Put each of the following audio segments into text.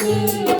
Brasil.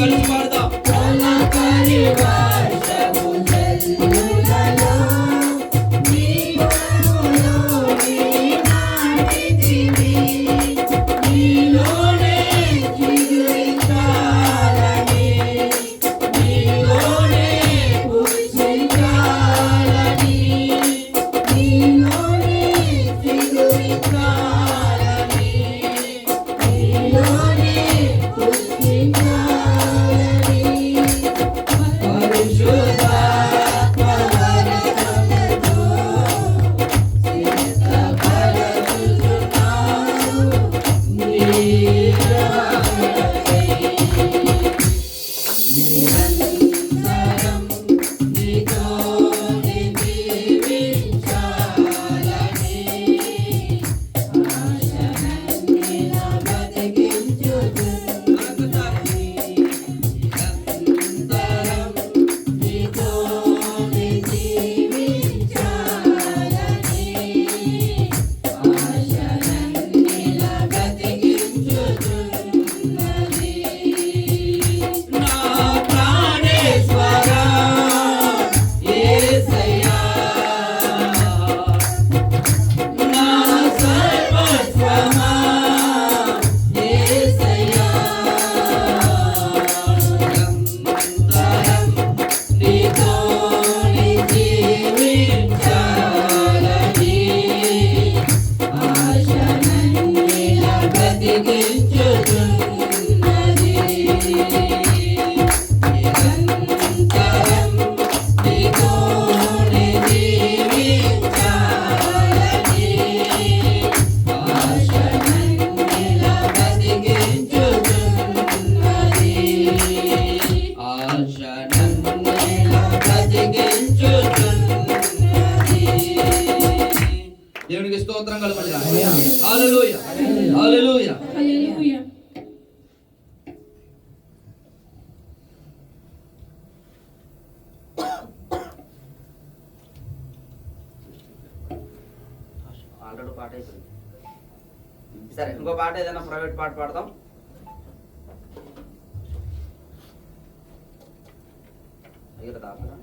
కలిసి పాడదాం. పాట అయిపోయింది సరే ఇంకో పాట ఏదైనా ప్రైవేట్ పాట పాడతాం అయ్యారు దాకా